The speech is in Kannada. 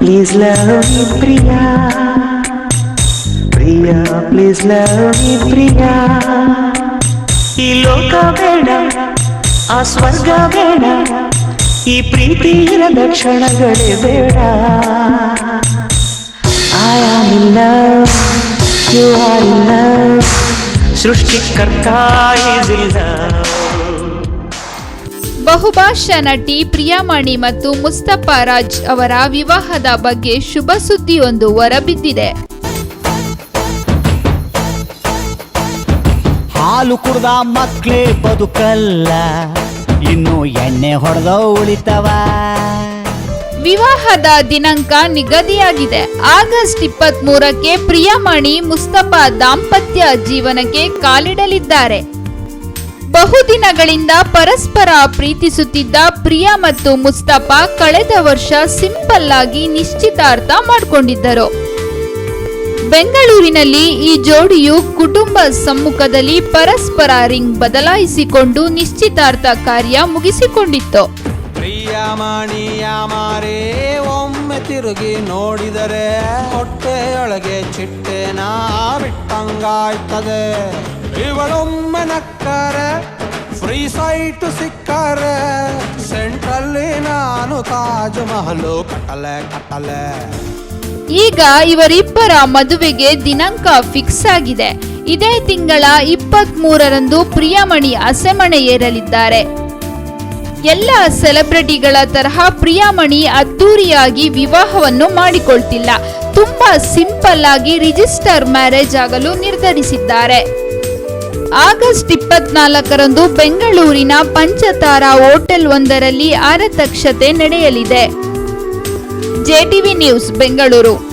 please love me, Priya. Priya, please love me, Priya. ಈ ಲೋಕ ಬೇಡ ಆ ಸ್ವರ್ಗ ಬೇಡ ಈ ಪ್ರೀತಿ ಇರದ ಕ್ಷಣಗಳೇ ಬೇಡ I am in love, you are in love, ಸೃಷ್ಟಿಕರ್ತ is in love. ಬಹುಭಾಷಾ ನಟಿ ಪ್ರಿಯಾಮಣಿ ಮತ್ತು ಮುಸ್ತಫಾ ರಾಜ್ ಅವರ ವಿವಾಹದ ಬಗ್ಗೆ ಶುಭ ಸುದ್ದಿಯೊಂದು ಹೊರಬಿದ್ದಿದೆ. ಹಾಲು ಕುಡ್ದ ಮಕ್ಳೇ ಬದುಕಲ್ಲ ಇನ್ನು ಎಣ್ಣೆ ಹೊಡೆದ ಉಳಿತವ. ವಿವಾಹದ ದಿನಾಂಕ ನಿಗದಿಯಾಗಿದೆ. ಆಗಸ್ಟ್ ಇಪ್ಪತ್ತ್ ಮೂರಕ್ಕೆ ಪ್ರಿಯಾಮಣಿ ಮುಸ್ತಫಾ ದಾಂಪತ್ಯ ಜೀವನಕ್ಕೆ ಕಾಲಿಡಲಿದ್ದಾರೆ. ಬಹುದಿನಗಳಿಂದ ಪರಸ್ಪರ ಪ್ರೀತಿಸುತ್ತಿದ್ದ ಪ್ರಿಯಾ ಮತ್ತು ಮುಸ್ತಫಾ ಕಳೆದ ವರ್ಷ ಸಿಂಪಲ್ ಆಗಿ ನಿಶ್ಚಿತಾರ್ಥ ಮಾಡಿಕೊಂಡಿದ್ದರು. ಬೆಂಗಳೂರಿನಲ್ಲಿ ಈ ಜೋಡಿಯು ಕುಟುಂಬ ಸಮ್ಮುಖದಲ್ಲಿ ಪರಸ್ಪರ ರಿಂಗ್ ಬದಲಾಯಿಸಿಕೊಂಡು ನಿಶ್ಚಿತಾರ್ಥ ಕಾರ್ಯ ಮುಗಿಸಿಕೊಂಡಿತ್ತು. ಪ್ರಿಯಮಣಿಯ ಮಾರೇ, ಒಮ್ಮೆ ತಿರುಗಿ ನೋಡಿದರೆ ಹೊಟ್ಟೆಯೊಳಗೆ ಚಿಟ್ಟೆನ ಬಿಟ್ಟಂಗಾಯ್ತದೆ ಇವಳೊಮ್ಮೆ ನಕ್ಕರೆ ಫ್ರೀ ಸೈಟ್ ಸಿಕ್ಕರೆ. ಸೆಂಟ್ರಲ್ಲಿ ನಾನು ತಾಜ್ ಮಹಲು ಕಟ್ಟಲೆ ಕಟ್ಟಲೆ. ಈಗ ಇವರಿಬ್ಬರ ಮದುವೆಗೆ ದಿನಾಂಕ ಫಿಕ್ಸ್ ಆಗಿದೆ. ಇದೇ ತಿಂಗಳ ಇಪ್ಪತ್ತ್ ಮೂರರಂದು ಪ್ರಿಯಾಮಣಿ ಅಸೆಮಣೆ ಏರಲಿದ್ದಾರೆ. ಎಲ್ಲ ಸೆಲೆಬ್ರಿಟಿಗಳ ತರಹ ಪ್ರಿಯಾಮಣಿ ಅದ್ದೂರಿಯಾಗಿ ವಿವಾಹವನ್ನು ಮಾಡಿಕೊಳ್ತಿಲ್ಲ. ತುಂಬಾ ಸಿಂಪಲ್ ಆಗಿ ರಿಜಿಸ್ಟರ್ ಮ್ಯಾರೇಜ್ ಆಗಲು ನಿರ್ಧರಿಸಿದ್ದಾರೆ. ಆಗಸ್ಟ್ ಇಪ್ಪತ್ನಾಲ್ಕರಂದು ಬೆಂಗಳೂರಿನ ಪಂಚತಾರಾ ಹೋಟೆಲ್ ಒಂದರಲ್ಲಿ ಆರತಕ್ಷತೆ ನಡೆಯಲಿದೆ. JTV news, Bengaluru.